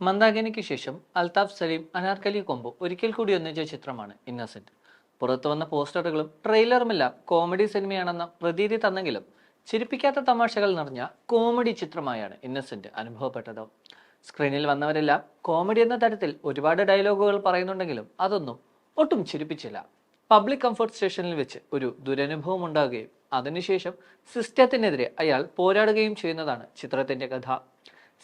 മന്ദാകിനിക്ക് ശേഷം അൽതാഫ് സലീം അനാർക്കലി കൊമ്പോ ഒരിക്കൽ കൂടി ഒന്നിച്ച ചിത്രമാണ് ഇന്നസെന്റ്. പുറത്തു വന്ന പോസ്റ്ററുകളും ട്രെയിലറുമെല്ലാം കോമഡി സിനിമയാണെന്ന പ്രതീതി തന്നെങ്കിലും ചിരിപ്പിക്കാത്ത തമാശകൾ നിറഞ്ഞ കോമഡി ചിത്രമായാണ് ഇന്നസെന്റ് അനുഭവപ്പെട്ടത്. സ്ക്രീനിൽ വന്നവരെല്ലാം കോമഡി എന്ന തരത്തിൽ ഒരുപാട് ഡയലോഗുകൾ പറയുന്നുണ്ടെങ്കിലും അതൊന്നും ഒട്ടും ചിരിപ്പിച്ചില്ല. പബ്ലിക് കംഫർട്ട് സ്റ്റേഷനിൽ വെച്ച് ഒരു ദുരനുഭവം ഉണ്ടാകുകയും അതിനുശേഷം സിസ്റ്റത്തിനെതിരെ അയാൾ പോരാടുകയും ചെയ്യുന്നതാണ് ചിത്രത്തിന്റെ കഥ.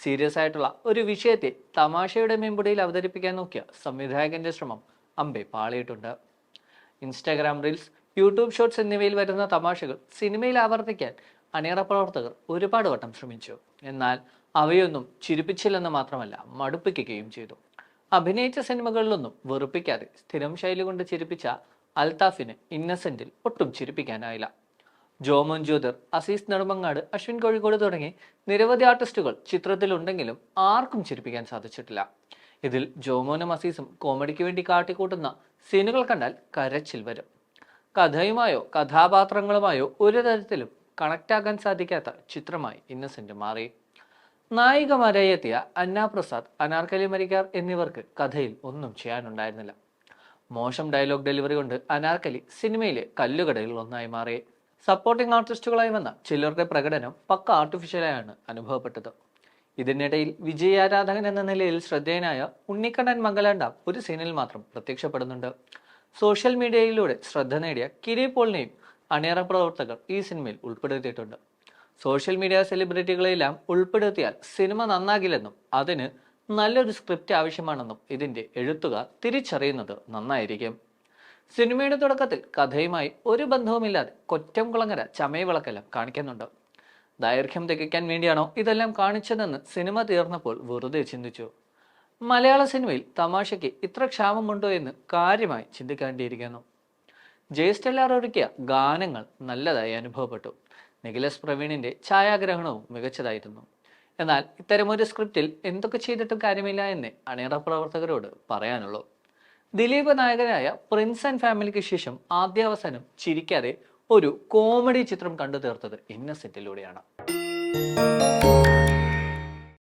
സീരിയസ് ആയിട്ടുള്ള ഒരു വിഷയത്തെ തമാശയുടെ മെമ്പുടിയിൽ അവതരിപ്പിക്കാൻ നോക്കിയ സംവിധായകന്റെ ശ്രമം അമ്പെ പാളിയിട്ടുണ്ട്. ഇൻസ്റ്റാഗ്രാം റീൽസ് യൂട്യൂബ് ഷോർട്സ് എന്നിവയിൽ വരുന്ന തമാശകൾ സിനിമയിൽ ആവർത്തിക്കാൻ അണിയറ പ്രവർത്തകർ ഒരുപാട് വട്ടം ശ്രമിച്ചു. എന്നാൽ അവയൊന്നും ചിരിപ്പിച്ചില്ലെന്ന് മാത്രമല്ല മടുപ്പിക്കുകയും ചെയ്തു. അഭിനയിച്ച സിനിമകളിലൊന്നും വെറുപ്പിക്കാതെ സ്ഥിരം ശൈലി കൊണ്ട് ചിരിപ്പിച്ച അൽതാഫിന് ഇന്നസെന്റിൽ ഒട്ടും ചിരിപ്പിക്കാനായില്ല. ജോമോൻ ജ്യോതിർ അസീസ് നെടുമങ്ങാട് അശ്വിൻ കോഴിക്കോട് തുടങ്ങി നിരവധി ആർട്ടിസ്റ്റുകൾ ചിത്രത്തിലുണ്ടെങ്കിലും ആർക്കും ചിരിപ്പിക്കാൻ സാധിച്ചിട്ടില്ല. ഇതിൽ ജോമോനും അസീസും കോമഡിക്ക് വേണ്ടി കാട്ടിക്കൂട്ടുന്ന സീനുകൾ കണ്ടാൽ കരച്ചിൽ വരും. കഥയുമായോ കഥാപാത്രങ്ങളുമായോ ഒരു തരത്തിലും കണക്ട് ആകാൻ സാധിക്കാത്ത ചിത്രമായി ഇന്നസെന്റ് മാറി. നായികമാരായി എത്തിയ അന്ന പ്രസാദ് അനാർക്കലി മരിക്കാർ എന്നിവർക്ക് കഥയിൽ ഒന്നും ചെയ്യാനുണ്ടായിരുന്നില്ല. മോശം ഡയലോഗ് ഡെലിവറി കൊണ്ട് അനാർക്കലി സിനിമയിലെ കല്ലുകടയിൽ ഒന്നായി മാറി. സപ്പോർട്ടിംഗ് ആർട്ടിസ്റ്റുകളായി വന്ന ചിലരുടെ പ്രകടനം പക്ക ആർട്ടിഫിഷ്യലായാണ് അനുഭവപ്പെട്ടത്. ഇതിനിടയിൽ വിജയാരാധകൻ എന്ന നിലയിൽ ശ്രദ്ധേയനായ ഉണ്ണിക്കണ്ണൻ മംഗലാണ്ട ഒരു സീനിൽ മാത്രം പ്രത്യക്ഷപ്പെടുന്നുണ്ട്. സോഷ്യൽ മീഡിയയിലൂടെ ശ്രദ്ധ നേടിയ കിരി പോളിനെയും അണിയറ പ്രവർത്തകർ ഈ സിനിമയിൽ ഉൾപ്പെടുത്തിയിട്ടുണ്ട്. സോഷ്യൽ മീഡിയ സെലിബ്രിറ്റികളെല്ലാം ഉൾപ്പെടുത്തിയാൽ സിനിമ നന്നാകില്ലെന്നും അതിന് നല്ലൊരു സ്ക്രിപ്റ്റ് ആവശ്യമാണെന്നും ഇതിന്റെ എഴുത്തുകാർ തിരിച്ചറിയുന്നത് നന്നായിരിക്കും. സിനിമയുടെ തുടക്കത്തിൽ കഥയുമായി ഒരു ബന്ധവുമില്ലാതെ കൊറ്റം കുളങ്ങര ചമയവിളക്കെല്ലാം കാണിക്കുന്നുണ്ട്. ദൈർഘ്യം തികയ്ക്കാൻ വേണ്ടിയാണോ ഇതെല്ലാം കാണിച്ചതെന്ന് സിനിമ തീർന്നപ്പോൾ വെറുതെ ചിന്തിച്ചു. മലയാള സിനിമയിൽ തമാശയ്ക്ക് ഇത്ര ക്ഷാമമുണ്ടോ എന്ന് കാര്യമായി ചിന്തിക്കേണ്ടിയിരിക്കുന്നു. ജയസ്റ്റെല്ലാർ ഒരുക്കിയ ഗാനങ്ങൾ നല്ലതായി അനുഭവപ്പെട്ടു. നിഖിലസ് പ്രവീണിന്റെ ഛായാഗ്രഹണവും മികച്ചതായിരുന്നു. എന്നാൽ ഇത്തരമൊരു സ്ക്രിപ്റ്റിൽ എന്തൊക്കെ ചെയ്തിട്ടും കാര്യമില്ല എന്നേ അണിയറ പ്രവർത്തകരോട് പറയാനുള്ളൂ. ദിലീപ് നായകനായ പ്രിൻസ് ആൻഡ് ഫാമിലിക്ക് ശേഷം ആദ്യാവസാനം ചിരിക്കാതെ ഒരു കോമഡി ചിത്രം കണ്ടു തീർത്തത് ഇന്നസെന്റിലൂടെയാണ്.